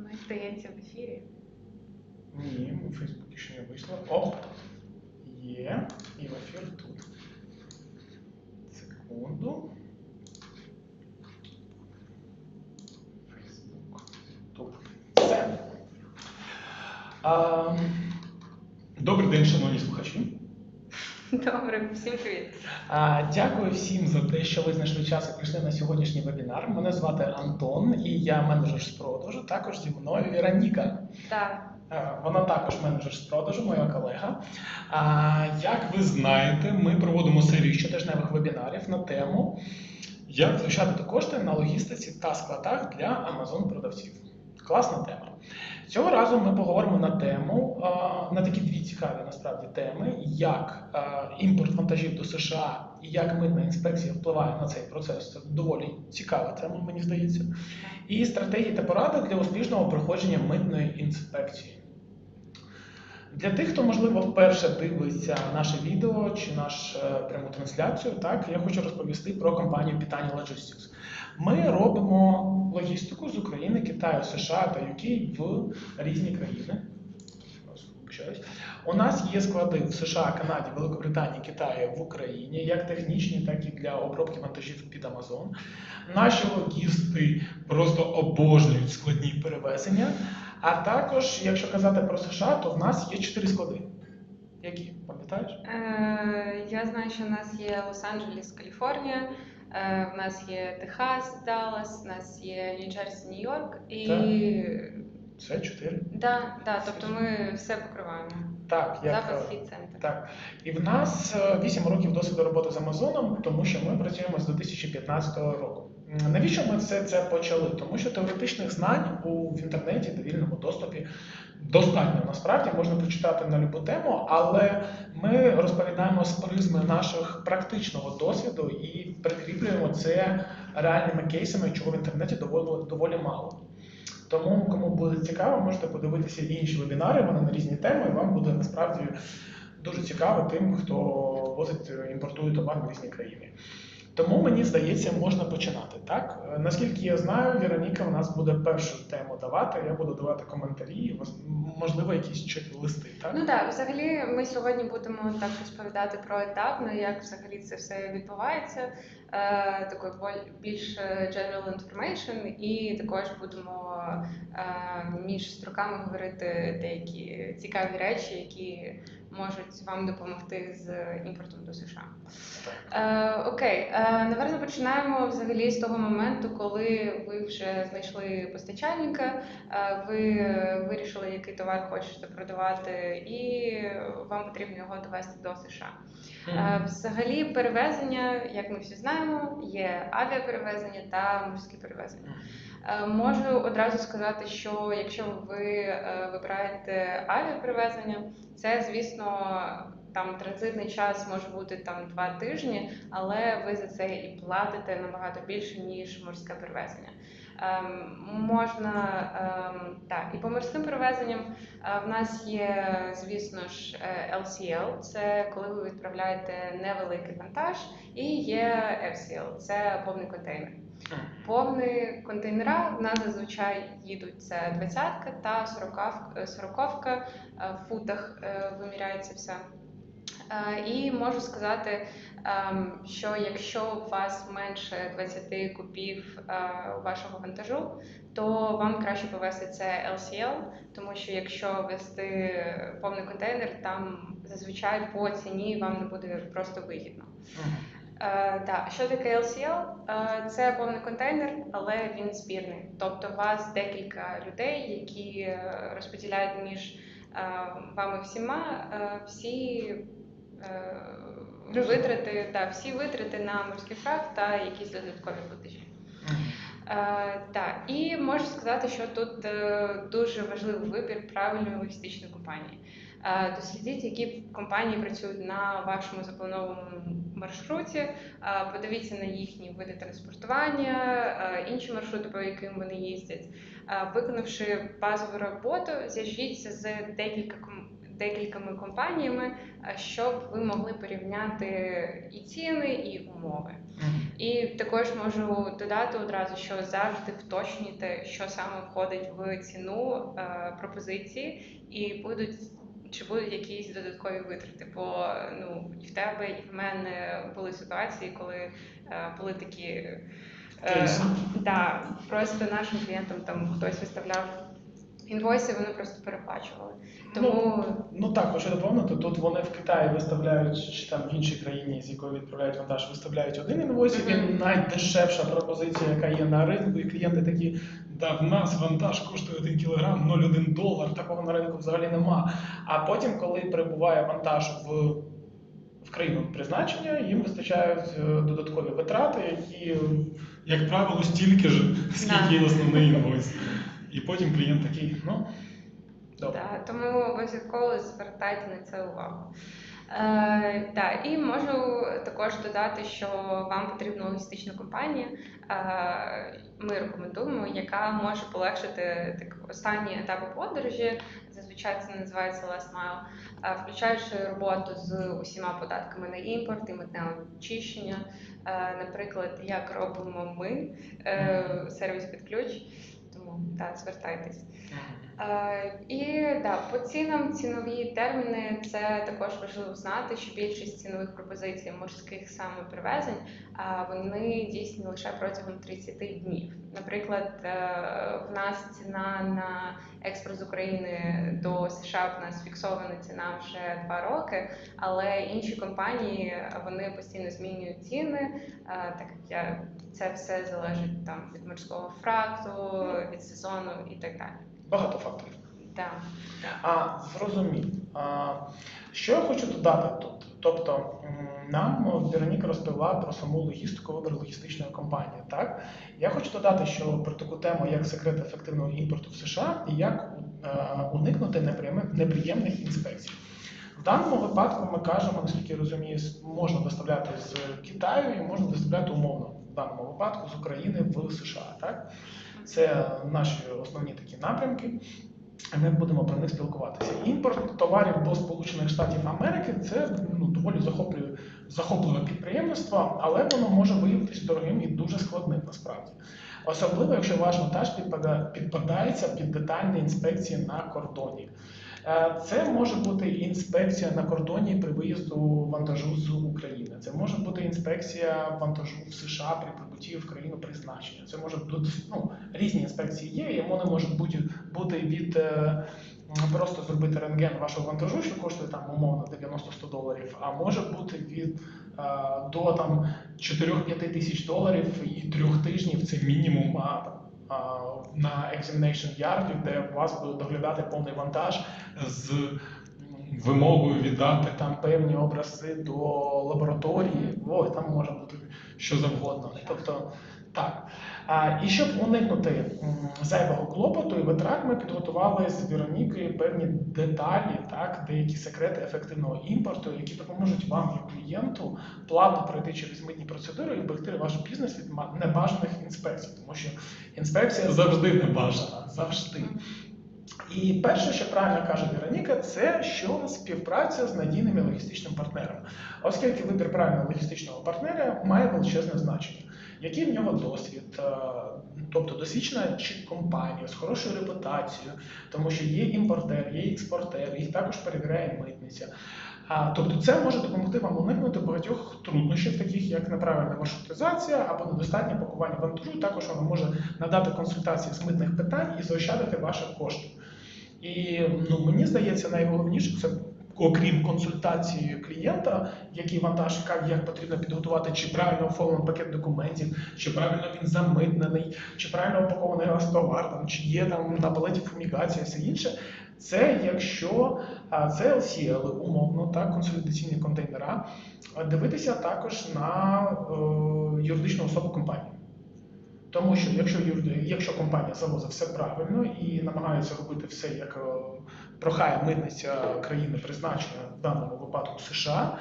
Ми здається в ефірі. Ні, у Фейсбуці ще не вийшло. Оп! Є. І в ефір тут. Секунду. Фейсбук. Тут. Все. А, добрий день, шановні слухачі. Добре, всім привіт. А, Дякую всім за те, що ви знайшли час і прийшли на сьогоднішній вебінар. Мене звати Антон і я менеджер з продажу. Також зі мною Вероніка. Так, Вона також менеджер з продажу, моя колега. А, Як ви знаєте, ми проводимо серію щотижневих вебінарів на тему, як заощадити кошти на логістиці та складах для Amazon продавців. Класна тема. Цього разу ми поговоримо на тему, на такі дві цікаві насправді теми, як імпорт вантажів до США і як митна інспекція впливає на цей процес. Це доволі цікава тема, мені здається. І стратегії та поради для успішного проходження митної інспекції. Для тих, хто, можливо, вперше дивиться наше відео чи нашу пряму трансляцію, так, я хочу розповісти про компанію Питання Logistics. Ми робимо логістику з України, Китаю, США та UK в різні країни. У нас є склади в США, Канаді, Великобританії, Китаї, в Україні, як технічні, так і для обробки вантажів під Amazon. Наші логісти просто обожнюють складні перевезення. А також, якщо казати про США, то в нас є чотири склади. Які, пам'ятаєш? е, я знаю, що в нас є Лос-Анджелес, Каліфорнія, в нас є Техас, Даллас, в нас є Нью-Джерсі, Нью-Йорк і. Це чотири. Да, да, тобто ми все покриваємо. Так, як, Запис і центр. Так. І в нас 8 років досвіду роботи з Амазоном, тому що ми працюємо з 2015 року. Навіщо ми все це почали? Тому що теоретичних знань у в інтернеті та вільному доступі достатньо насправді можна прочитати на любу тему, але ми розповідаємо з призми наших практичного досвіду і прикріплюємо це реальними кейсами, чого в інтернеті доволі, доволі мало. Тому, кому буде цікаво, можете подивитися інші вебінари, вони на різні теми, і вам буде насправді дуже цікаво тим, хто возить, імпортує товар в різні країни. Тому мені здається, можна починати. Так Е, наскільки я знаю, Вероніка у нас буде першу тему давати. Я буду давати коментарі, можливо, якісь чек-листи. Так Ну так, взагалі ми сьогодні будемо так розповідати про етапно, як взагалі це все відбувається. Е, такою більш е, general information, і також будемо е, між строками говорити деякі цікаві речі, які можуть вам допомогти з імпортом до США. Е, окей, е, наверно, починаємо взагалі з того моменту, коли ви вже знайшли постачальника, е, ви вирішили, який товар хочете продавати, і вам потрібно його довести до США. Е, Взагалі, перевезення, як ми всі знаємо, є авіаперевезення та морські перевезення. Е, Можу одразу сказати, що якщо ви е, вибираєте авіаперевезення, це звісно там транзитний час може бути там два тижні, але ви за це і платите набагато більше ніж морське перевезення. Ем, можна ем, так, і по морським перевезенням е, в нас є, звісно ж, е, LCL, це коли ви відправляєте невеликий вантаж, і є FCL, це повний контейнер. Повні контейнера в нас зазвичай їдуть це двадцятка та сороковка е, в футах е, виміряється все. Е, І можу сказати, ем, що якщо у вас менше 20 кубів е, вашого вантажу, то вам краще повести це LCL, тому що якщо вести повний контейнер, там зазвичай по ціні вам не буде просто вигідно. Мгм. Е, так, що таке LCL? Е, це повний контейнер, але він збірний. Тобто у вас декілька людей, які е, розподіляють між вами всіма всі витрати, та, всі витрати на морський фракт та якісь додаткові платежі. Так, і можу сказати, що тут дуже важливий вибір правильної логістичної компанії. Дослідіть, які компанії працюють на вашому запланованому маршруті. Подивіться на їхні види транспортування, інші маршрути, по яким вони їздять. Виконавши базову роботу, зв'яжіться з декілька декількома компаніями, щоб ви могли порівняти і ціни, і умови. І також можу додати одразу, що завжди вточнюйте, що саме входить в ціну пропозиції, і будуть чи будуть якісь додаткові витрати. Бо ну і в тебе, і в мене були ситуації, коли е, були такі. Е, да, просто нашим клієнтам там хтось виставляв інвойси, вони просто переплачували. Тому Ну так, хочу доповнити, тут вони в Китаї виставляють, чи там в іншій країні, з якої відправляють вантаж, виставляють один інвойс, він Мгм. найдешевша пропозиція, яка є на ринку, і клієнти такі, да, в нас вантаж коштує 1 кілограм, 0,1 долар, такого на ринку взагалі нема. А потім, коли прибуває вантаж в, в країну призначення, їм вистачають е, додаткові витрати, які, як правило, стільки ж, скільки Да. основний інвойс. І потім клієнт такий, ну. Да, тому обов'язково звертайте на це увагу. Е, да, і можу також додати, що вам потрібна логістична компанія. Е, ми рекомендуємо, яка може полегшити так, останні етапи подорожі. Зазвичай це називається last mile, е, включаючи роботу з усіма податками на імпорт і митне очищення. Е, наприклад, як робимо ми е, сервіс під ключ. un tāds var taitīt. І да, по цінам цінові терміни це також важливо знати, що більшість цінових пропозицій морських саме перевезень а вони дійсні лише протягом 30 днів. Наприклад, е, в нас ціна на експорт з України до США в нас фіксована ціна вже два роки, але інші компанії вони постійно змінюють ціни, е, так як я це все залежить там від морського фракту, від сезону і так далі. Багато факторів. Так. А зрозумів. А, що я хочу додати тут? Тобто нам Вероніка розповіла про саму логістику вибір логістичної компанії. Так я хочу додати, що про таку тему, як секрет ефективного імпорту в США і як е, уникнути неприємних, неприємних інспекцій. В даному випадку ми кажемо, наскільки я розумію, можна доставляти з Китаю і можна доставляти умовно в даному випадку з України в США. Так? Це наші основні такі напрямки. Ми будемо про них спілкуватися. Імпорт товарів до Сполучених Штатів Америки це ну, доволі захоплює, захопливе підприємство, але воно може виявитися дорогим і дуже складним насправді. Особливо, якщо ваш вантаж підпадається під детальні інспекції на кордоні. Е, Це може бути інспекція на кордоні при виїзду вантажу з України. Це може бути інспекція вантажу в США при прибутті в країну призначення. Це може бути ну, різні інспекції є, і вони можуть бути, бути від е, просто зробити рентген вашого вантажу, що коштує там умовно 90-100 доларів, а може бути від е, до там 4-5 тисяч доларів і трьох тижнів це мінімум а, на examination yard, де вас буде доглядати повний вантаж з вимогою віддати там певні образи до лабораторії. Ой, там може бути що завгодно. Тобто, так. А, і щоб уникнути зайвого клопоту і витрат, ми підготували з Веронікою певні деталі, так, деякі секрети ефективного імпорту, які допоможуть вам, як клієнту, плавно пройти через митні процедури і вберегти ваш бізнес від небажаних інспекцій, тому що інспекція завжди небажана, завжди. І перше, що правильно каже Вероніка, це що співпраця з надійними логістичними партнерами, оскільки вибір правильного логістичного партнера має величезне значення. Який в нього досвід, е, тобто досвідчена чи компанія з хорошою репутацією, тому що є імпортер, є експортер, їх також перевіряє митниця. А, тобто це може допомогти вам уникнути багатьох труднощів, таких як неправильна маршрутизація або недостатнє пакування вантажу. Також воно може надати консультації з митних питань і заощадити ваші кошти. І ну, мені здається, найголовніше це. Окрім консультації клієнта, який вантаж, як, потрібно підготувати, чи правильно оформлений пакет документів, чи правильно він замитнений, чи правильно опакований раз товар, там, чи є там на палеті фумігація, все інше. Це якщо це LCL, умовно, так, консолідаційні контейнера, дивитися також на е, юридичну особу компанії. Тому що якщо юрди- якщо компанія завозить все правильно і намагається робити все, як е, прохає митниця країни призначення в даному випадку США,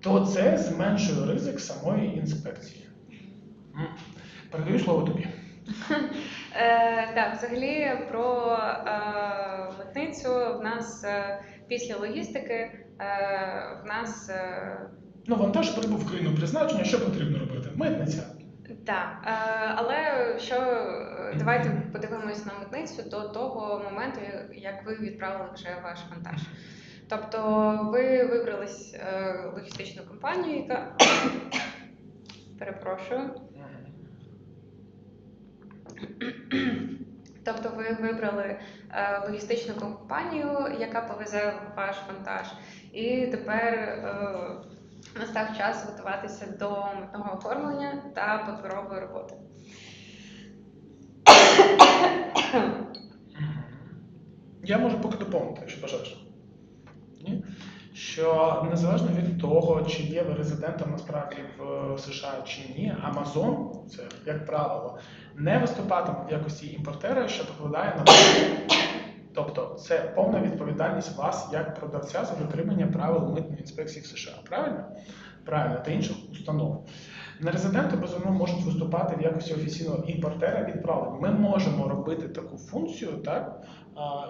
то це зменшує ризик самої інспекції. Передаю слово тобі. Е, так, взагалі про е, митницю в нас після логістики в нас Ну, вантаж прибув в країну призначення, що потрібно робити? Митниця. Так, е, але що е, давайте подивимось на митницю до того моменту, як ви відправили вже ваш вантаж. Тобто ви вибрались е, логістичну компанію, яка перепрошую. Тобто ви вибрали е, логістичну компанію, яка повезе ваш вантаж, і тепер е, настав час готуватися до митного оформлення та паперової роботи. Я можу поки доповнити, якщо бажаєш. Ні? Що незалежно від того, чи є ви резидентом насправді в США чи ні, Amazon, це як правило, не виступатиме в якості імпортера, що покладає на. Тобто це повна відповідальність вас як продавця за дотримання правил митної інспекції в США. Правильно? Правильно, та інших установ. Нерезиденти, безумовно, можуть виступати в якості офіційного імпортера відправлень. Ми можемо робити таку функцію, так,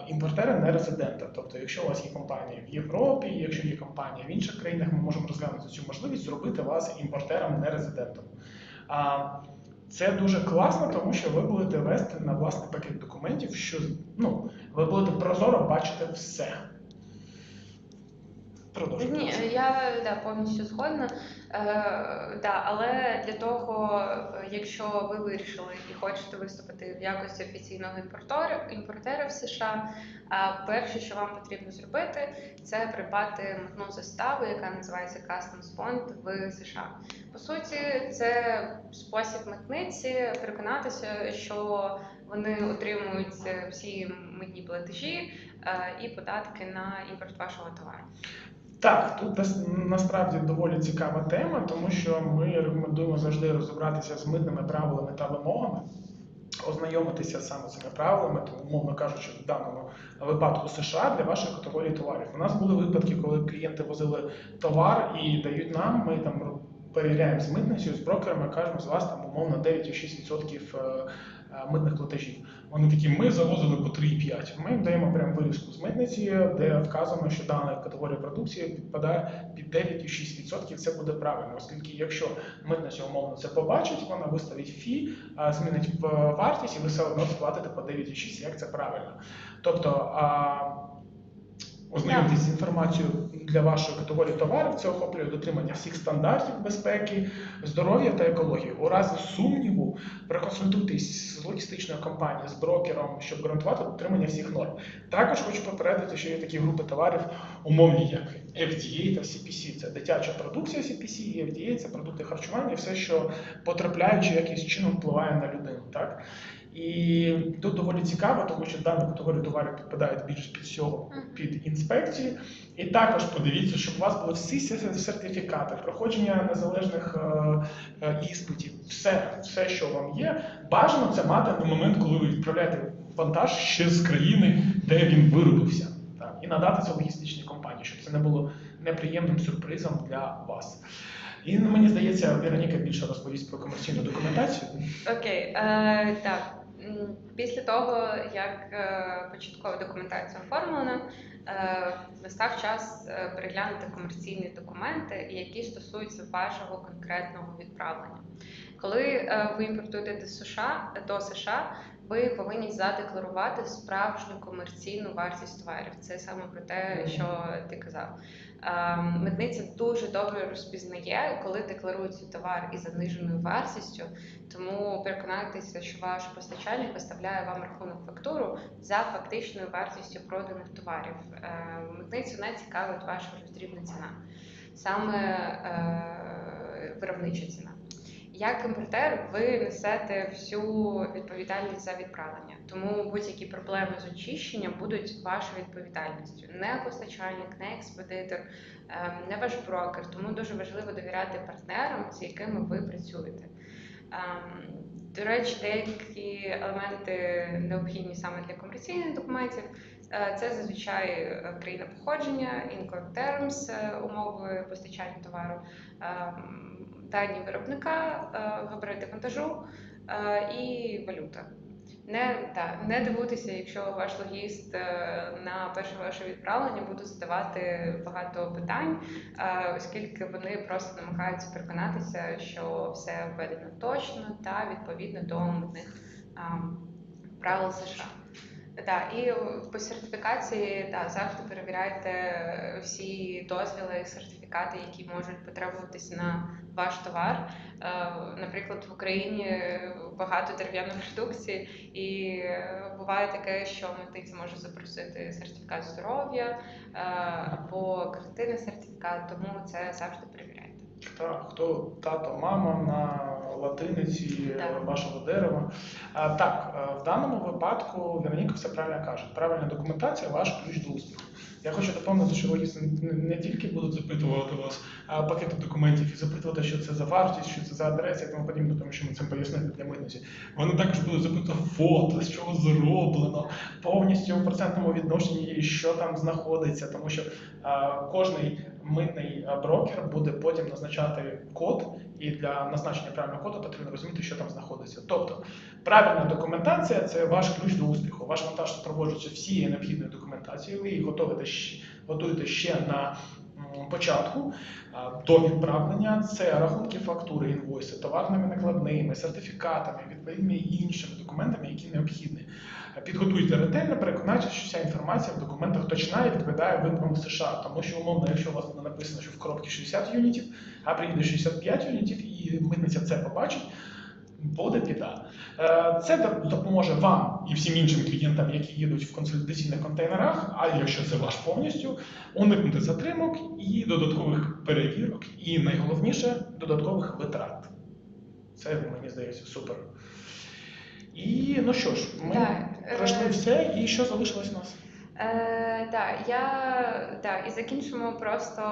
імпортера нерезидента. Тобто, якщо у вас є компанія в Європі, якщо є компанія в інших країнах, ми можемо розглянути цю можливість зробити вас імпортером нерезидентом. Це дуже класно, тому що ви будете вести на власний пакет документів, що ну, ви будете прозоро бачити все. Продовжуйте. Ні, я да, повністю згодна. Е, да, але для того, якщо ви вирішили і хочете виступити в якості офіційного імпортера, в США, перше, що вам потрібно зробити, це придбати митну заставу, яка називається Customs Bond в США. По суті, це спосіб митниці переконатися, що вони отримують всі митні платежі е, і податки на імпорт вашого товару. Так, тут нас- насправді доволі цікава тема, тому що ми рекомендуємо завжди розібратися з митними правилами та вимогами, ознайомитися саме цими правилами, тому, умовно кажучи, в даному випадку США для вашої категорії товарів. У нас були випадки, коли клієнти возили товар і дають нам, ми там перевіряємо з митницею, з брокерами, кажемо, з вас там умовно 9,6% е, е, митних платежів. Вони такі, ми завозили по 3,5. Ми їм даємо прям вирізку з митниці, де вказано, що дана категорія продукції підпадає під 9,6%. Це буде правильно, оскільки якщо митниця умовно це побачить, вона виставить фі, змінить вартість, і ви все одно сплатите по 9,6, як це правильно. Тобто. а, Ознайомтесь з інформацією для вашої категорії товарів. Це охоплює дотримання всіх стандартів безпеки, здоров'я та екології. У разі сумніву проконсультуйтесь з логістичною компанією, з брокером, щоб гарантувати дотримання всіх норм. Також хочу попередити, що є такі групи товарів, умовні, як FDA та CPC. Це дитяча продукція CPC, і FDA – це продукти харчування, все, що потрапляючи якимось чином впливає на людину. Так? І тут доволі цікаво, тому що дані категорії товарів підпадають більш під всього під інспекції. І також подивіться, щоб у вас були всі сер- сертифікати, проходження незалежних е, е, іспитів, все, все, що вам є. Бажано це мати на момент, коли ви відправляєте вантаж ще з країни, де він виробився. Так, і надати це логістичній компанії, щоб це не було неприємним сюрпризом для вас. І мені здається, Вероніка більше розповість про комерційну документацію. Окей, е, так. Після того, як е, початкова документація оформлена, е, настав час е, переглянути комерційні документи, які стосуються вашого конкретного відправлення. Коли ви імпортуєте до США, до США, ви повинні задекларувати справжню комерційну вартість товарів. Це саме про те, що ти казав. Митниця дуже добре розпізнає, коли декларується товар із заниженою вартістю, тому переконайтеся, що ваш постачальник виставляє вам рахунок фактуру за фактичною вартістю проданих товарів. Митницю не цікавить ваша роздрібна ціна, саме е, виробнича ціна. Як імпортер, ви несете всю відповідальність за відправлення, тому будь-які проблеми з очищенням будуть вашою відповідальністю. Не постачальник, не експедитор, ем, не ваш брокер. Тому дуже важливо довіряти партнерам, з якими ви працюєте. Ем, До речі, деякі елементи необхідні саме для комерційних документів. Е, Це зазвичай е, країна походження, Incoterms, е, умови постачання товару, ем, дані виробника, е, габарити вантажу е, і валюта. Не, та, не дивуйтеся, якщо ваш логіст е, на перше ваше відправлення буде задавати багато питань, оскільки вони просто намагаються переконатися, що все введено точно та відповідно до митних правил США. Так, і по сертифікації та, завжди перевіряйте всі дозвіли, сертифікати, які можуть потребуватись на ваш товар. Е, Наприклад, в Україні багато дерев'яної продукції, і е, буває таке, що митець може запросити сертифікат здоров'я е, або картинний сертифікат, тому це завжди перевіряйте. Так, хто тато, мама на латиниці Так. вашого дерева. А, так, е, в даному випадку Вероніка все правильно каже. Правильна документація ваш ключ до успіху. Я хочу доповнити, що логісти не, тільки будуть запитувати вас пакети документів і запитувати, що це за вартість, що це за адреса і тому подібне, тому що ми це пояснили для митниці. Вони також будуть запитувати фото, з чого зроблено, повністю в процентному відношенні, що там знаходиться, тому що а, кожний митний брокер буде потім назначати код, і для назначення правильного коду потрібно розуміти, що там знаходиться. Тобто, правильна документація це ваш ключ до успіху. Ваш монтаж супроводжується всією необхідною документацією. Ви її готуєте готуєте ще на початку до відправлення. Це рахунки фактури, інвойси, товарними накладними, сертифікатами, відповідними іншими документами, які необхідні. Підготуйте ретельно, переконайтеся, що вся інформація в документах точна і відповідає вимогам США. Тому що, умовно, якщо у вас буде написано, що в коробці 60 юнітів, а приїде 65 юнітів, і митниця це побачить, буде біда. Е, Це допоможе вам і всім іншим клієнтам, які їдуть в консолідаційних контейнерах, а якщо це ваш повністю, уникнути затримок і додаткових перевірок, і найголовніше додаткових витрат. Це мені здається супер. І ну що ж, ми Так, е, пройшли все, і що залишилось у нас? Е, так, я так, і закінчимо просто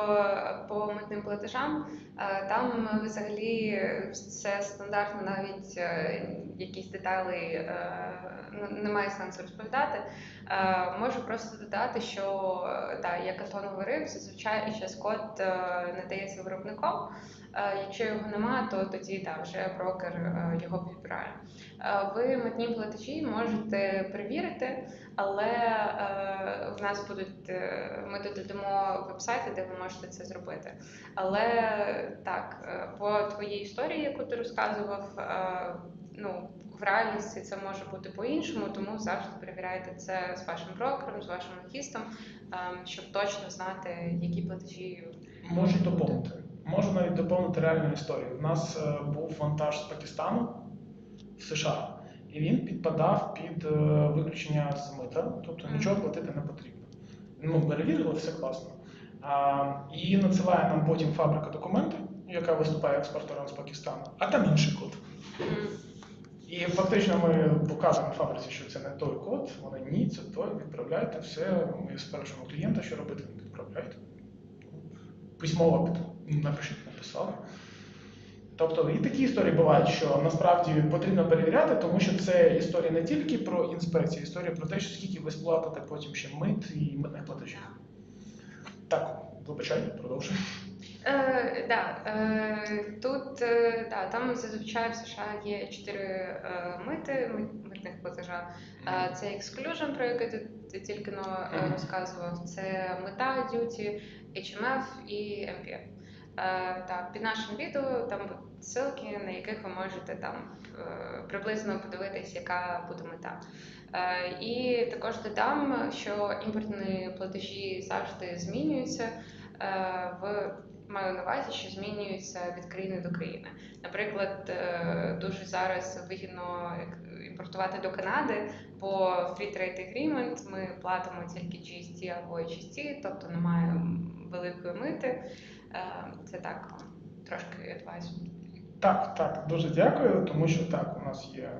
по митним платежам. Е, там взагалі все стандартно, навіть е, якісь деталі е, немає сенсу розповідати. Е, можу просто додати, що е, так, як Антон говорив, зазвичай час код е, надається виробником. Е, Якщо його немає, то тоді так, вже брокер е, його підбирає. Е, Ви митні платежі можете перевірити, але е, в нас будуть е, ми додамо вебсайти, де ви можете це зробити. Але так, е, по твоїй історії, яку ти розказував, е, ну в реальності це може бути по-іншому, тому завжди перевіряйте це з вашим брокером, з вашим логістом, е, щоб точно знати, які платежі Можу доповнити. Можу навіть доповнити реальну історію. У нас е, був вантаж з Пакистану в США, і він підпадав під е, виключення з мита, тобто нічого платити не потрібно. Ну, перевірили, все класно. А, і надсилає нам потім фабрика документи, яка виступає експортером з Пакистану, а там інший код. І фактично ми показуємо фабриці, що це не той код. Вони ні, це той, відправляйте все. Ми спрашуємо клієнта, що робити, відправляйте. Письмово напишіть, написали. Тобто і такі історії бувають, що насправді потрібно перевіряти, тому що це історія не тільки про інспекцію, історія про те, що скільки ви сплатите потім ще мит і митних платежів. Так, вибачай, продовжуй. Е, да, е, тут е, да, там зазвичай в США є чотири е, мити, ми- митних платежа. Е, це Exclusion, про який ти, ти тільки но, е, Мгм. розказував. Це мета, Duty, HMF і MPF. Е, так, під нашим відео там будуть ссылки, на яких ви можете там е, приблизно подивитись, яка буде мета. Е, і також додам, що імпортні платежі завжди змінюються. Е, в маю на увазі, що змінюються від країни до країни. Наприклад, е, дуже зараз вигідно імпортувати до Канади, бо Free Trade Agreement ми платимо тільки GST або HST, тобто немає великої мити. Е, Це так, трошки адвайс. Так, так, дуже дякую, тому що так, у нас є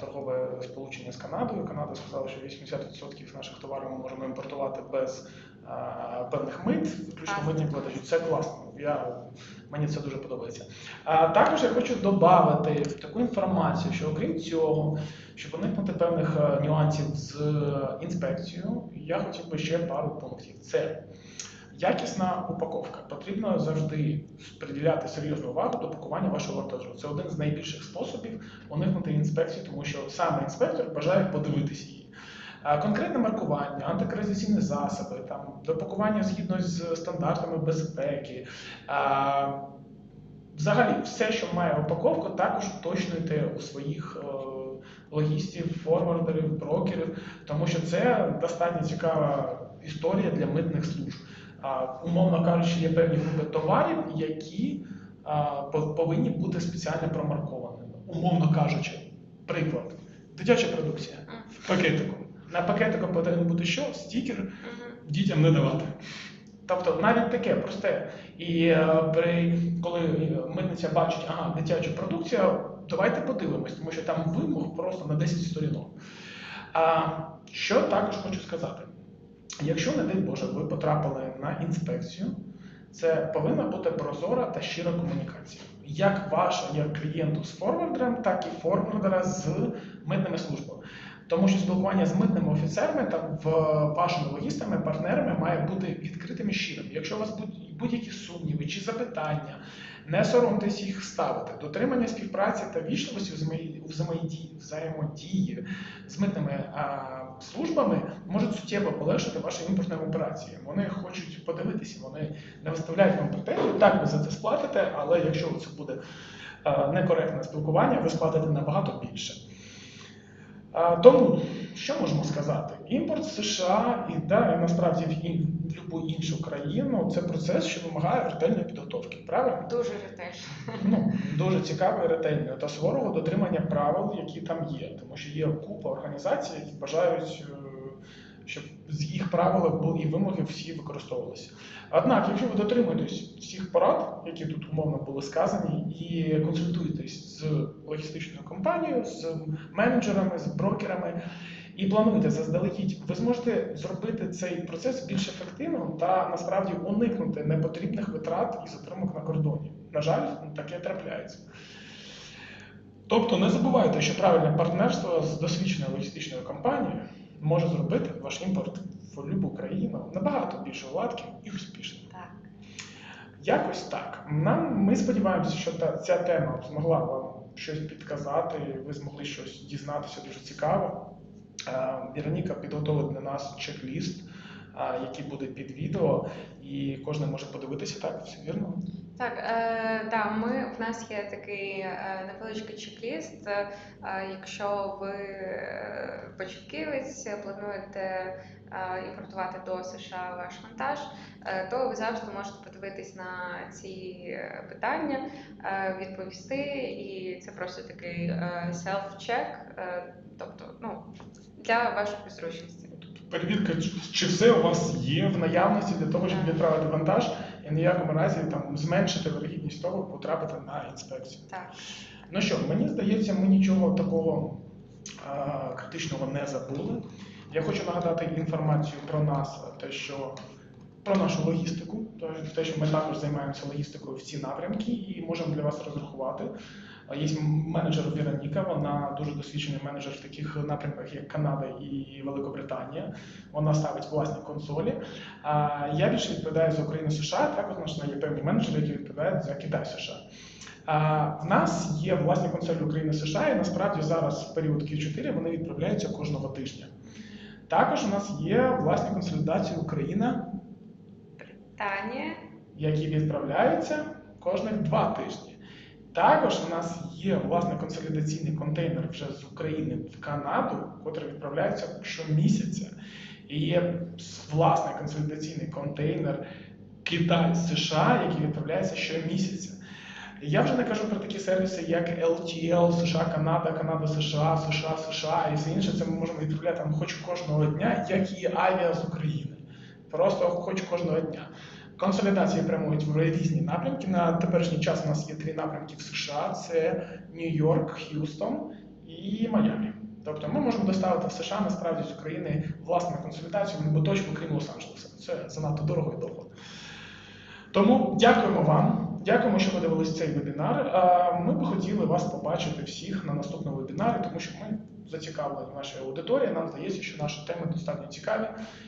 торгове сполучення з Канадою. Канада сказала, що 80% наших товарів ми можемо імпортувати без певних мит, виключно Так. митні платежі. Це класно. Я, мені це дуже подобається. А також я хочу додати таку інформацію, що окрім цього, щоб уникнути певних е, нюансів з інспекцією, я хотів би ще пару пунктів. Це Якісна упаковка. Потрібно завжди приділяти серйозну увагу до пакування вашого вантажу. Це один з найбільших способів уникнути інспекції, тому що саме інспектор бажає подивитися її. Конкретне маркування, антикорозаційні засоби, там, до пакування згідно з стандартами безпеки. Взагалі, все, що має упаковку, також уточнюйте у своїх е, логістів, форвардерів, брокерів, тому що це достатньо цікава історія для митних служб. Умовно кажучи, є певні групи товарів, які повинні бути спеціально промаркованими. Умовно кажучи, приклад, дитяча продукція в пакетику. На пакетику повинен бути що? Стікер дітям не давати. Тобто навіть таке просте. І е, при, коли митниця бачить, ага, дитяча продукція, давайте подивимось, тому що там вимог просто на 10 сторінок. А, що також хочу сказати? Якщо, не дай Боже, ви потрапили на інспекцію, це повинна бути прозора та щира комунікація. Як ваша, як клієнту з форвардером, так і форвардера з митними службами. Тому що спілкування з митними офіцерами та в вашими логістами, партнерами має бути відкритим і щирим. Якщо у вас будь- будь-які сумніви чи запитання, не соромтесь їх ставити. Дотримання співпраці та вічливості у взаємодії- взаємодії, з митними а, службами можуть суттєво полегшити ваші імпортні операції. Вони хочуть подивитися, вони не виставляють вам претензію. Так, ви за це сплатите, але якщо це буде а, некоректне спілкування, ви сплатите набагато більше. А, Тому, що можемо сказати? Імпорт з США і, да, і насправді в, ін, в будь-яку іншу країну це процес, що вимагає ретельної підготовки. Правильно? Дуже ретельно. Ну, дуже цікаво і ретельно. та суворого дотримання правил, які там є. Тому що є купа організацій, які бажають, е, щоб з їх правил і вимоги всі використовувалися. Однак, якщо ви дотримуєтесь всіх порад, які тут умовно були сказані, і консультуєтесь з логістичною компанією, з менеджерами, з брокерами. І плануєте заздалегідь, ви зможете зробити цей процес більш ефективним та насправді уникнути непотрібних витрат і затримок на кордоні. На жаль, таке трапляється. Тобто не забувайте, що правильне партнерство з досвідченою логістичною компанією може зробити ваш імпорт в будь-яку країну набагато більш гладким і успішним. Так. Якось так. Нам ми сподіваємося, що та ця тема змогла вам щось підказати, ви змогли щось дізнатися дуже цікаво. Е, Віроніка підготовила для нас чек-ліст, е, який буде під відео, і кожен може подивитися, так? Все вірно? Так, е, да, ми, в нас є такий е, невеличкий чек-ліст. Е, якщо ви е, початківець, плануєте е, імпортувати до США ваш вантаж, е, то ви завжди можете подивитись на ці е, питання, е, відповісти, і це просто такий е, self-check, е, тобто ну, для вашої зручності. Перевірка, чи- чи все у вас є в наявності для того, щоб відправити вантаж, і ніякому разі там зменшити вирогідність того, потрапити на інспекцію. Так. Ну що, мені здається, ми нічого такого а, критичного не забули. Я хочу нагадати інформацію про нас, те, що про нашу логістику, те, що ми також займаємося логістикою в ці напрямки і можемо для вас розрахувати. Є менеджер Вероніка, вона дуже досвідчений менеджер в таких напрямках, як Канада і Великобританія. Вона ставить власні консолі. Я більше відповідаю за Україну США, також у є певні менеджери, які відповідають за Китай США. В нас є власні консолі України США, і насправді зараз в період Q4 вони відправляються кожного тижня. Також у нас є власні консолідації Україна, Британія. які відправляються кожних два тижні. Також у нас є власне консолідаційний контейнер вже з України в Канаду, котрий відправляється щомісяця. І є власний консолідаційний контейнер Китай США, який відправляється щомісяця. Я вже не кажу про такі сервіси, як LTL, США, Канада, Канада, США, США, США і все інше. Це ми можемо відправляти там хоч кожного дня, як і авіа з України. Просто хоч кожного дня. Консолідації прямують в різні напрямки. На теперішній час у нас є три напрямки в США: це Нью-Йорк, Х'юстон і Майамі. Тобто ми можемо доставити в США насправді з України власну консолідацію в точку, крім Лос-Анджелеса. Це занадто дорого і довго. Тому дякуємо вам. Дякуємо, що ви дивились цей вебінар. Ми би хотіли вас побачити всіх на наступному вебінарі, тому що ми зацікавлені нашою аудиторією. Нам здається, що наші теми достатньо цікаві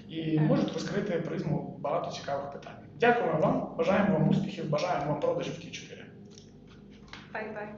і можуть розкрити призму багато цікавих питань. Дякуємо вам, бажаємо вам успіхів, бажаємо вам продажів ті 4. Бай-бай.